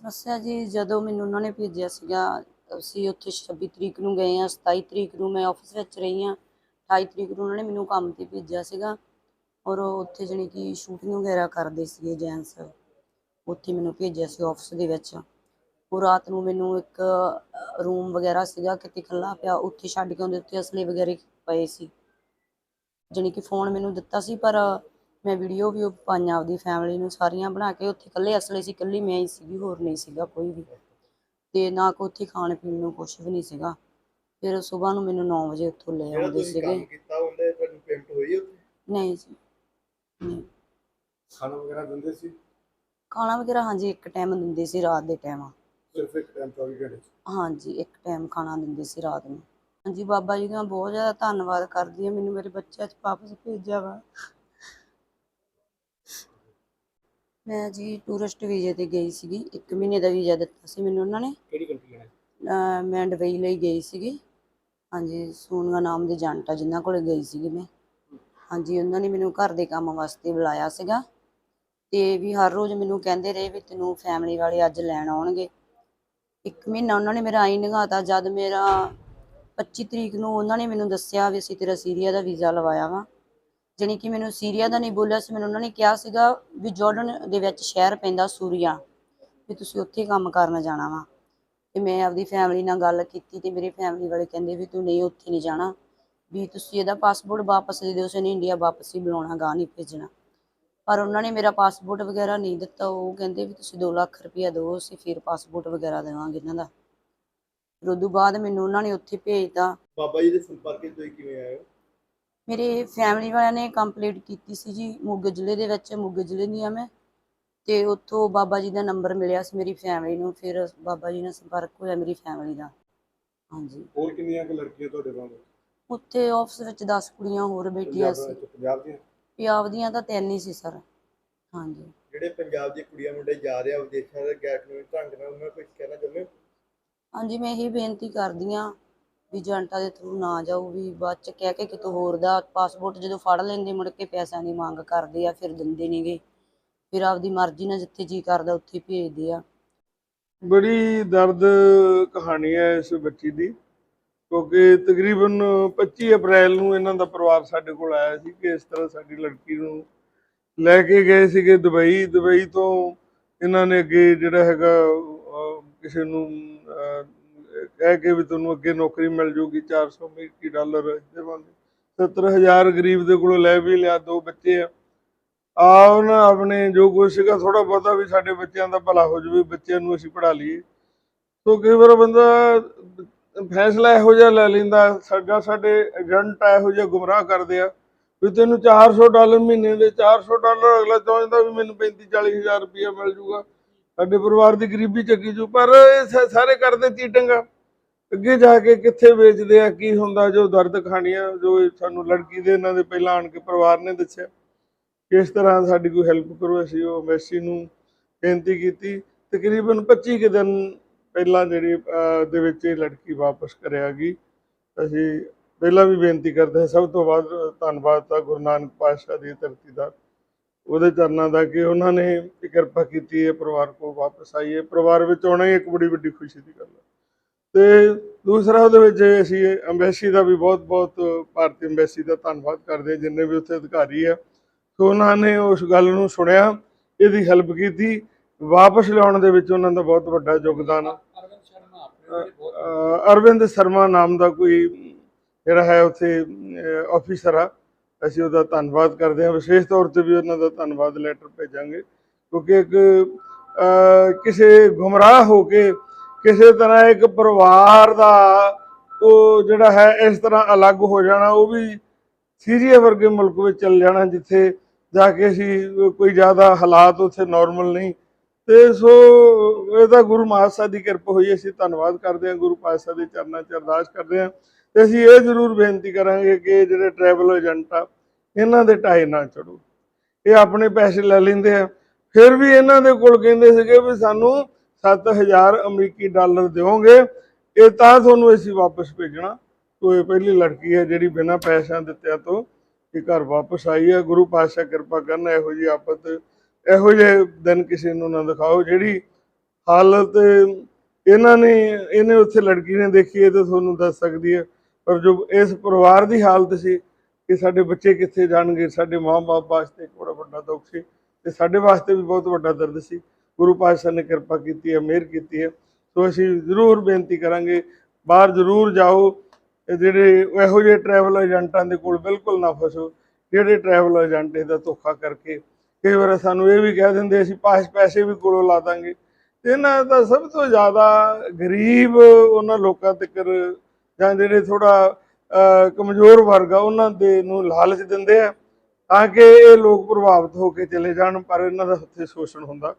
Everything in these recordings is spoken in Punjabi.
ਸਮੱਸਿਆ ਜੀ, ਜਦੋਂ ਮੈਨੂੰ ਉਹਨਾਂ ਨੇ ਭੇਜਿਆ ਸੀਗਾ, ਅਸੀਂ ਉੱਥੇ 26 ਤਰੀਕ ਨੂੰ ਗਏ ਆ 27 ਤਰੀਕ ਨੂੰ ਮੈਂ ਆਫਿਸ ਵਿੱਚ ਰਹੀ ਆ 28 ਤਰੀਕ ਨੂੰ ਉਹਨਾਂ ਨੇ ਮੈਨੂੰ ਕੰਮ ਤੇ ਭੇਜਿਆ ਸੀਗਾ ਔਰ ਉੱਥੇ ਜਾਣੀ ਕਿ ਸ਼ੂਟਿੰਗ ਵਗੈਰਾ ਕਰਦੇ ਸੀਗੇ ਜੈਂਟਸ, ਉੱਥੇ ਮੈਨੂੰ ਭੇਜਿਆ ਸੀ ਆਫਿਸ ਦੇ ਵਿੱਚ। ਉਹ ਰਾਤ ਨੂੰ ਮੈਨੂੰ ਇੱਕ ਰੂਮ ਵਗੈਰਾ ਸੀਗਾ, ਕਿਤੇ ਖੱਲਾ ਪਿਆ, ਉੱਥੇ ਛੱਡ ਕੇ ਆਉਂਦੇ ਉੱਥੇ ਅਸਲੇ ਵਗੈਰੇ ਪਏ ਸੀ। ਜਾਣੀ ਕਿ ਫੋਨ ਮੈਨੂੰ ਦਿੱਤਾ ਸੀ, ਪਰ ਮੈਂ ਵੀਡੀਓ ਵੀ ਪਾਈਆਂ ਆਪਦੀ ਫੈਮਿਲੀ ਨੂੰ ਸਾਰੀਆਂ ਬਣਾ ਕੇ ਉੱਥੇ ਇਕੱਲੇ ਅਸਲੇ ਸੀ ਇਕੱਲੀ ਮੈਂ ਹੀ ਸੀਗੀ ਹੋਰ ਨਹੀਂ ਸੀਗਾ ਕੋਈ ਵੀ। ਤੇ ਨਾ ਕੋ ਉੱਥੇ ਖਾਣ ਪੀਣ ਨੂੰ ਕੁਝ ਵੀ ਨਹੀਂ ਸੀਗਾ। ਫਿਰ ਸਵੇਰ ਨੂੰ ਮੈਨੂੰ 9 ਵਜੇ ਉੱਥੋਂ ਲੈ ਜਿਹੜਾ ਆਉਂਦੇ ਤੁਸੀਂ ਸੀਗੇ। ਕੰਮ ਕੀਤਾ ਉਹਦੇ ਤੁਹਾਨੂੰ ਪੇਮੈਂਟ ਹੋਈ ਉੱਥੇ? ਨਹੀਂ ਜੀ ਨਹੀਂ। ਖਾਣਾ ਵਗੈਰਾ ਦਿੰਦੇ ਸੀ? ਖਾਣਾ ਵਗੈਰਾ ਹਾਂਜੀ ਇੱਕ ਟਾਈਮ ਦਿੰਦੇ ਸੀ ਰਾਤ ਦੇ ਟਾਈਮ ਸਿਰਫ ਇੱਕ ਟਾਈਮ 24 ਘੰਟੇ 'ਚ? ਹਾਂਜੀ ਇੱਕ ਟਾਈਮ ਖਾਣਾ ਦਿੰਦੇ ਸੀ ਰਾਤ ਨੂੰ। ਹਾਂਜੀ ਬਾਬਾ ਜੀ ਦਾ ਬਹੁਤ ਜ਼ਿਆਦਾ ਧੰਨਵਾਦ ਕਰਦੀ ਹਾਂ ਮੈਨੂੰ ਮੇਰੇ ਬੱਚਿਆਂ 'ਚ ਵਾਪਸ ਭੇਜਿਆ ਵਾ। ਮੈਂ ਜੀ ਟੂਰਿਸਟ ਵੀਜ਼ੇ ਤੇ ਗਈ ਸੀਗੀ। 1 ਮਹੀਨੇ ਦਾ ਵੀਜ਼ਾ ਦਿੱਤਾ ਸੀ ਮੈਨੂੰ ਉਹਨਾਂ ਨੇ। ਕਿਹੜੀ ਕੰਟਰੀ ਹੈ ਅਹ ਮੈਂ ਦੁਬਈ ਲਈ ਗਈ ਸੀਗੀ। ਹਾਂਜੀ ਸੋਨੀਆ ਨਾਮ ਦੇ ਏਜੰਟ ਆ ਜਿਨ੍ਹਾਂ ਕੋਲ ਗਈ ਸੀਗੀ ਮੈਂ। ਹਾਂਜੀ ਉਹਨਾਂ ਨੇ ਮੈਨੂੰ ਘਰ ਦੇ ਕੰਮ ਵਾਸਤੇ ਬੁਲਾਇਆ ਸੀਗਾ। ਤੇ ਵੀ ਹਰ ਰੋਜ਼ ਮੈਨੂੰ ਕਹਿੰਦੇ ਰਹੇ ਵੀ ਤੈਨੂੰ ਫੈਮਿਲੀ ਵਾਲੇ ਅੱਜ ਲੈਣ ਆਉਣਗੇ। ਇੱਕ ਮਹੀਨਾ ਉਹਨਾਂ ਨੇ ਮੇਰਾ ਆਈ ਨਿਗਾਤਾ ਜਦ ਮੇਰਾ 25 ਤਰੀਕ ਨੂੰ ਉਹਨਾਂ ਨੇ ਮੈਨੂੰ ਦੱਸਿਆ ਵੀ ਅਸੀਂ ਤੇਰਾ ਸੀਰੀਆ ਦਾ ਵੀਜ਼ਾ ਲਵਾਇਆ ਵਾ। ਜਾਣੀ ਕਿ ਮੈਨੂੰ ਸੀਰੀਆ ਦਾ ਨਹੀਂ ਬੋਲਿਆ ਸੀ, ਮੈਨੂੰ ਉਹਨਾਂ ਨੇ ਕਿਹਾ ਸੀਗਾ ਵੀ ਜਾਰਡਨ ਦੇ ਵਿੱਚ ਸ਼ਹਿਰ ਪੈਂਦਾ ਸੂਰੀਆ, ਵੀ ਤੁਸੀਂ ਉੱਥੇ ਕੰਮ ਕਰਨ ਜਾਣਾ ਵਾ। ਤੇ ਮੈਂ ਆਪਦੀ ਫੈਮਿਲੀ ਨਾਲ ਗੱਲ ਕੀਤੀ ਤੇ ਮੇਰੀ ਫੈਮਿਲੀ ਵਾਲੇ ਕਹਿੰਦੇ ਵੀ ਤੂੰ ਨਹੀਂ ਉੱਥੇ ਨਹੀਂ ਜਾਣਾ, ਵੀ ਤੁਸੀਂ ਇਹਦਾ ਪਾਸਪੋਰਟ ਵਾਪਸ ਦੇ ਦਿਓ, ਉਸਨੇ ਇੰਡੀਆ ਵਾਪਸ ਹੀ ਬੁਲਾਉਣਾ ਗਾ ਨਹੀਂ ਭੇਜਣਾ। ਪਰ ਉਹਨਾਂ ਨੇ ਮੇਰਾ ਪਾਸਪੋਰਟ ਵਗੈਰਾ ਨਹੀਂ ਦਿੱਤਾ, ਉਹ ਕਹਿੰਦੇ ਵੀ ਤੁਸੀਂ 2 ਲੱਖ ਰੁਪਇਆ ਦਿਓ, ਅਸੀਂ ਫਿਰ ਪਾਸਪੋਰਟ ਵਗੈਰਾ ਦੇਵਾਂਗੇ ਇਹਨਾਂ ਦਾ। ਫਿਰ ਉਦੋਂ ਬਾਅਦ ਮੈਨੂੰ ਉਹਨਾਂ ਨੇ ਉੱਥੇ ਭੇਜਤਾ। ਬਾਬਾ ਜੀ ਦੇ ਸੰਪਰਕ ਵਿੱਚ ਤੁਸੀਂ ਕਿਵੇਂ ਆਏ ਹੋ? ਮੇਰੇ ਫੈਮਿਲੀ ਵਾਲਿਆਂ ਨੇ ਕੰਪਲੀਟ ਕੀਤੀ ਸੀ ਜੀ ਮੋਗੇ ਜ਼ਿਲ੍ਹੇ ਦੇ ਵਿੱਚ ਮੋਗੇ ਜ਼ਿਲ੍ਹੇ ਦੀ ਆ ਮੈਂ। ਤੇ ਉੱਥੋਂ ਬਾਬਾ ਜੀ ਦਾ ਨੰਬਰ ਮਿਲਿਆ ਸੀ ਮੇਰੀ ਫੈਮਿਲੀ ਨੂੰ ਫਿਰ ਬਾਬਾ ਜੀ ਨਾਲ ਸੰਪਰਕ ਹੋਇਆ ਮੇਰੀ ਫੈਮਿਲੀ ਦਾ। ਹਾਂਜੀ। ਹੋਰ ਕਿੰਨੀਆਂ ਕੁ ਲੜਕੀਆਂ ਤੁਹਾਡੇ ਕੋਲ ਉੱਥੇ ਆਫਿਸ ਵਿੱਚ 10 ਕੁੜੀਆਂ ਹੋਰ ਬੈਠੀਆਂ ਸੀ। ਪੰਜਾਬ ਦੀਆਂ? ਪੰਜਾਬ ਦੀਆਂ ਤਾਂ ਤਿੰਨ ਹੀ ਸੀ ਸਰ। ਹਾਂਜੀ। ਜਿਹੜੇ ਪੰਜਾਬ ਦੀ ਕੁੜੀਆਂ ਮੁੰਡੇ ਜਾ ਰਹੇ ਆ ਵਿਦੇਸ਼ਾਂ ਦੇ ਗੈਰ ਕਾਨੂੰਨੀ ਢੰਗ ਨਾਲ ਉਹਨਾਂ ਨੂੰ ਕੁਝ ਕਹਿਣਾ ਚਾਹੁੰਦੇ ਹਾਂਜੀ ਮੈਂ ਇਹੀ ਬੇਨਤੀ ਕਰਦੀ ਆ ਵੀ ਏਜੰਟਾਂ ਦੇ ਥਰੂ ਨਾ ਜਾਓ ਵੀ ਬਾਅਦ ਚ ਕਹਿ ਕੇ ਕਿਤੋਂ ਹੋਰ ਦਾ ਪਾਸਪੋਰਟ ਜਦੋਂ ਫੜ ਲੈਂਦੇ ਮੁੜ ਕੇ ਪੈਸਿਆਂ ਦੀ ਮੰਗ ਕਰਦੇ ਆ, ਫਿਰ ਦਿੰਦੇ ਨੇਗੇ ਫਿਰ ਆਪਦੀ ਮਰਜ਼ੀ ਨਾਲ ਜਿੱਥੇ ਜੀ ਕਰਦਾ ਉੱਥੇ ਭੇਜਦੇ ਆ। ਬੜੀ ਦਰਦ ਕਹਾਣੀ ਹੈ ਇਸ ਬੱਚੀ ਦੀ, ਕਿਉਂਕਿ ਤਕਰੀਬਨ 25 ਅਪ੍ਰੈਲ ਨੂੰ ਇਹਨਾਂ ਦਾ ਪਰਿਵਾਰ ਸਾਡੇ ਕੋਲ ਆਇਆ ਸੀ ਕਿ ਇਸ ਤਰ੍ਹਾਂ ਸਾਡੀ ਲੜਕੀ ਨੂੰ ਲੈ ਕੇ ਗਏ ਸੀਗੇ ਦੁਬਈ। ਦੁਬਈ ਤੋਂ ਇਹਨਾਂ ਨੇ ਅੱਗੇ ਜਿਹੜਾ ਹੈਗਾ ਕਿਸੇ ਨੂੰ ਕਹਿ ਕੇ ਵੀ ਤੁਹਾਨੂੰ ਅੱਗੇ ਨੌਕਰੀ ਮਿਲ ਜੂਗੀ 400 ਅਮਰੀਕੀ ਡਾਲਰ ਦੇਵਾਂਗੇ 70000 ਗਰੀਬ ਦੇ ਕੋਲੋਂ ਲੈ ਵੀ ਲਿਆ ਦੋ ਬੱਚੇ ਆ। ਆ ਆਪਣੇ ਜੋ ਕੁਛ ਸੀਗਾ ਥੋੜਾ ਬਹੁਤਾ ਵੀ ਸਾਡੇ ਬੱਚਿਆਂ ਦਾ ਭਲਾ ਹੋ ਜਾਵੇ, ਬੱਚਿਆਂ ਨੂੰ ਅਸੀਂ ਪੜ੍ਹਾ ਲਈਏ। ਸੋ ਕਈ ਵਾਰ ਬੰਦਾ ਫੈਸਲਾ ਇਹੋ ਜਿਹਾ ਲੈ ਲੈਂਦਾ, ਸਾਡਾ ਸਾਡੇ ਏਜੰਟ ਇਹੋ ਜਿਹਾ ਗੁੰਮਰਾਹ ਕਰਦੇ ਆ, ਵੀ ਤੈਨੂੰ 400 ਡਾਲਰ ਮਹੀਨੇ ਦੇ 400 ਡਾਲਰ ਅਗਲਾ ਚਾਹੁੰਦਾ ਵੀ ਮੈਨੂੰ 35 40 ਹਜ਼ਾਰ ਰੁਪਇਆ ਮਿਲ ਜੂਗਾ। ਸਾਡੇ ਪਰਿਵਾਰ ਦੀ ਗਰੀਬੀ ਚੱਕੀ ਜੂ, ਪਰ ਇਹ ਸਾਰੇ ਕਰਦੇ ਚੀਟਿੰਗਾ ਅੱਗੇ ਜਾ ਕੇ ਕਿੱਥੇ ਵੇਚਦੇ ਆ, ਕੀ ਹੁੰਦਾ, ਜੋ ਦਰਦ ਕਹਾਣੀਆਂ ਜੋ ਸਾਨੂੰ ਲੜਕੀ ਦੇ ਇਹਨਾਂ ਦੇ ਪਹਿਲਾਂ ਆਣ ਕੇ ਪਰਿਵਾਰ ਨੇ ਦੱਸਿਆ। ਕਿਸ ਤਰ੍ਹਾਂ ਸਾਡੀ ਕੋਈ ਹੈਲਪ ਕਰੋ, ਅਸੀਂ ਉਹ ਐਮਬੈਸੀ ਨੂੰ ਬੇਨਤੀ ਕੀਤੀ। ਤਕਰੀਬਨ 25 ਕੁ ਦਿਨ ਪਹਿਲਾਂ ਜਿਹੜੀ ਦੇ ਵਿੱਚ ਇਹ ਲੜਕੀ ਵਾਪਸ ਕਰਿਆ ਗਈ। ਅਸੀਂ ਪਹਿਲਾਂ ਵੀ ਬੇਨਤੀ ਕਰਦੇ ਹਾਂ, ਸਭ ਤੋਂ ਵੱਧ ਧੰਨਵਾਦ ਤਾਂ ਗੁਰੂ ਨਾਨਕ ਪਾਤਸ਼ਾਹ ਦੀ ਧਰਤੀ ਦਾ। ਉਹਦੇ ਚਰਨਾਂ ਦਾ ਕਿ ਉਹਨਾਂ ਨੇ ਕਿਰਪਾ ਕੀਤੀ ਹੈ ਪਰਿਵਾਰ ਕੋਲ ਵਾਪਸ ਆਈ ਹੈ ਪਰਿਵਾਰ ਵਿੱਚ ਆਉਣਾ ਹੀ ਇੱਕ ਬੜੀ ਵੱਡੀ ਖੁਸ਼ੀ ਦੀ ਗੱਲ ਹੈ। ਤੇ ਦੂਸਰਾ ਉਹਦੇ ਵਿੱਚ ਅਸੀਂ ਐਮਬੈਸੀ ਦਾ ਵੀ ਬਹੁਤ ਬਹੁਤ ਭਾਰਤੀ ਐਮਬੈਸੀ ਦਾ ਧੰਨਵਾਦ ਕਰਦੇ ਹਾਂ ਜਿੰਨੇ ਵੀ ਉੱਥੇ ਅਧਿਕਾਰੀ ਆ। ਸੋ ਉਹਨਾਂ ਨੇ ਉਸ ਗੱਲ ਨੂੰ ਸੁਣਿਆ ਇਹਦੀ ਹੈਲਪ ਕੀਤੀ। ਵਾਪਸ ਲਿਆਉਣ ਦੇ ਵਿੱਚ ਉਹਨਾਂ ਦਾ ਬਹੁਤ ਵੱਡਾ ਯੋਗਦਾਨ ਆ। ਅਰਵਿੰਦ ਸ਼ਰਮਾ ਨਾਮ ਦਾ ਕੋਈ ਜਿਹੜਾ ਹੈ ਉੱਥੇ ਆਫੀਸਰ ਆ। ਅਸੀਂ ਉਹਦਾ ਧੰਨਵਾਦ ਕਰਦੇ ਹਾਂ। ਵਿਸ਼ੇਸ਼ ਤੌਰ ਤੇ ਵੀ ਉਹਨਾਂ ਦਾ ਧੰਨਵਾਦ ਲੈਟਰ ਭੇਜਾਂਗੇ। ਕਿਉਂਕਿ ਇੱਕ ਕਿਸੇ ਗੁੰਮਰਾਹ ਹੋ ਕੇ ਕਿਸੇ ਤਰ੍ਹਾਂ ਇੱਕ ਪਰਿਵਾਰ ਦਾ ਉਹ ਜਿਹੜਾ ਹੈ, ਇਸ ਤਰ੍ਹਾਂ ਅਲੱਗ ਹੋ ਜਾਣਾ, ਉਹ ਵੀ ਸੀਰੀਆ ਵਰਗੇ ਮੁਲਕ ਵਿੱਚ ਚੱਲ ਜਾਣਾ, ਜਿੱਥੇ ਜਾ ਕੇ ਅਸੀਂ ਕੋਈ ਜ਼ਿਆਦਾ ਹਾਲਾਤ ਉੱਥੇ ਨਾਰਮਲ ਨਹੀਂ। ਤੇ ਸੋ ਇਹ ਤਾਂ ਗੁਰੂ ਮਹਾਰਾਜ ਦੀ ਕਿਰਪਾ ਹੋਈ, ਅਸੀਂ ਧੰਨਵਾਦ ਕਰਦੇ ਹਾਂ। ਗੁਰੂ ਪਾਤਸ਼ਾਹ ਦੇ ਚਰਨਾਂ 'ਚ ਅਰਦਾਸ ਕਰਦੇ ਹਾਂ। ਤੇ ਅਸੀਂ ਇਹ ਜ਼ਰੂਰ ਬੇਨਤੀ ਕਰਾਂਗੇ ਕਿ ਜਿਹੜੇ ਟਰੈਵਲ ਏਜੰਟ ਆ ਇਹਨਾਂ ਦੇ ਢਾਏ ਨਾ ਚੜੋ ਇਹ ਆਪਣੇ ਪੈਸੇ ਲੈ ਲੈਂਦੇ ਆ। ਫਿਰ ਵੀ ਇਹਨਾਂ ਦੇ ਕੋਲ ਕਹਿੰਦੇ ਸੀਗੇ ਵੀ ਸਾਨੂੰ 7000 ਅਮਰੀਕੀ ਡਾਲਰ ਦਿਓਗੇ, ਇਹ ਤਾਂ ਤੁਹਾਨੂੰ ਅਸੀਂ ਵਾਪਸ ਭੇਜਣਾ। ਕੋਈ ਪਹਿਲੀ ਲੜਕੀ ਹੈ ਜਿਹੜੀ ਬਿਨਾਂ ਪੈਸਿਆਂ ਦਿੱਤਿਆਂ ਤੋਂ ਇਹ ਘਰ ਵਾਪਸ ਆਈ ਹੈ। ਗੁਰੂ ਪਾਤਸ਼ਾਹ ਕਿਰਪਾ ਕਰਨ, ਇਹੋ ਜੀ ਆਫਤ, ਇਹੋ ਜਿਹੇ ਦਿਨ ਕਿਸੇ ਨੂੰ ਨਾ ਦਿਖਾਓ, ਜਿਹੜੀ ਹਾਲਤ ਇਹਨਾਂ ਨੇ, ਇਹਨੇ ਉੱਥੇ ਲੜਕੀ ਨੇ ਦੇਖੀ ਹੈ ਤਾਂ ਤੁਹਾਨੂੰ ਦੱਸ ਸਕਦੀ ਹੈ। ਪਰ ਜੋ ਇਸ ਪਰਿਵਾਰ ਦੀ ਹਾਲਤ ਸੀ ਕਿ ਸਾਡੇ ਬੱਚੇ ਕਿੱਥੇ ਜਾਣਗੇ, ਸਾਡੇ ਮਾਂ-ਬਾਪ ਵਾਸਤੇ ਇੱਕ ਬੜਾ ਵੱਡਾ ਦੁੱਖ ਸੀ ਤੇ ਸਾਡੇ ਵਾਸਤੇ ਵੀ ਬਹੁਤ ਵੱਡਾ ਦਰਦ ਸੀ। ਗੁਰੂ ਪਾਤਸ਼ਾਹ ਨੇ ਕਿਰਪਾ ਕੀਤੀ ਹੈ, ਮਿਹਰ ਕੀਤੀ ਹੈ। ਸੋ ਅਸੀਂ ਜ਼ਰੂਰ ਬੇਨਤੀ ਕਰਾਂਗੇ, ਬਾਹਰ ਜ਼ਰੂਰ ਜਾਓ ਜਿਹੜੇ ਇਹੋ ਜਿਹੇ ਟਰੈਵਲ ਏਜੰਟਾਂ ਦੇ ਕੋਲ ਬਿਲਕੁਲ ਨਾ ਫਸੋ, ਜਿਹੜੇ ਟਰੈਵਲ ਏਜੰਟ ਇਹਦਾ ਧੋਖਾ ਕਰਕੇ। ਕਈ ਵਾਰ ਸਾਨੂੰ ਇਹ ਵੀ ਕਹਿ ਦਿੰਦੇ, ਅਸੀਂ ਪਾਸ ਪੈਸੇ ਵੀ ਕੋਲੋਂ ਲਾ ਦਾਂਗੇ। ਤੇ ਇਹਨਾਂ ਦਾ ਸਭ ਤੋਂ ਜ਼ਿਆਦਾ ਗਰੀਬ ਉਹਨਾਂ ਲੋਕਾਂ ਤੱਕ ਜਾਂ ਜਿਹੜੇ ਥੋੜਾ ਕਮਜ਼ੋਰ ਵਰਗ ਆ ਉਹਨਾਂ ਦੇ ਨੂੰ ਲਾਲਚ ਦਿੰਦੇ ਆ ਤਾਂ ਕਿ ਇਹ ਲੋਕ ਪ੍ਰਭਾਵਿਤ ਹੋ ਕੇ ਚਲੇ ਜਾਣ ਪਰ ਇਹਨਾਂ ਦਾ ਉੱਥੇ ਸ਼ੋਸ਼ਣ ਹੁੰਦਾ।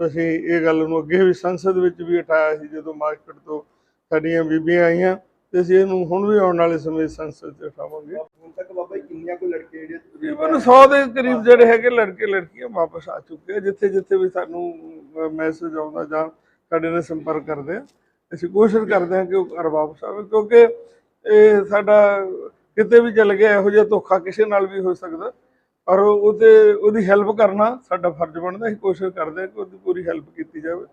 ਤਾਂ ਅਸੀਂ ਇਹ ਗੱਲ ਨੂੰ ਅੱਗੇ ਵੀ ਸੰਸਦ ਵਿੱਚ ਵੀ ਉਠਾਇਆ ਸੀ ਜਦੋਂ ਮਾਰਕੀਟ ਤੋਂ ਸਾਡੀਆਂ ਬੀਬੀਆਂ ਆਈਆਂ ਤੇ ਅਸੀਂ ਇਹਨੂੰ ਹੁਣ ਵੀ ਆਉਣ ਵਾਲੇ ਸਮੇਂ ਸੰਸਦ 'ਚ ਉਠਾਵਾਂਗੇ ਹੁਣ ਤੱਕ ਬਾਬਾ ਕਿੰਨੀਆਂ ਕੋ ਲੜਕੇ ਜਿਹੜੇ ਤਕਰੀਬਨ 100 ਦੇ ਕਰੀਬ ਜਿਹੜੇ ਹੈਗੇ ਲੜਕੇ ਲੜਕੀਆਂ ਵਾਪਸ ਆ ਚੁੱਕੇ ਆ ਜਿੱਥੇ ਜਿੱਥੇ ਵੀ ਸਾਨੂੰ ਮੈਸੇਜ ਆਉਂਦਾ ਜਾਂ ਸਾਡੇ ਨਾਲ ਸੰਪਰਕ ਕਰਦੇ ਆ। ਅਸੀਂ ਕੋਸ਼ਿਸ਼ ਕਰਦੇ ਆ ਕਿ ਉਹ ਘਰ ਵਾਪਸ ਆਵੇ ਕਿਉਂਕਿ ਇਹ ਸਾਡਾ ਕਿਤੇ ਵੀ ਚੱਲ ਗਿਆ, ਇਹੋ ਜਿਹਾ ਧੋਖਾ ਕਿਸੇ ਨਾਲ ਵੀ ਹੋ ਸਕਦਾ। ਪਰ ਉਹਦੇ, ਉਹਦੀ ਹੈਲਪ ਕਰਨਾ ਸਾਡਾ ਫਰਜ਼ ਬਣਦਾ, ਅਸੀਂ ਕੋਸ਼ਿਸ਼ ਕਰਦੇ ਹਾਂ ਕਿ ਉਹਦੀ ਪੂਰੀ ਹੈਲਪ ਕੀਤੀ ਜਾਵੇ।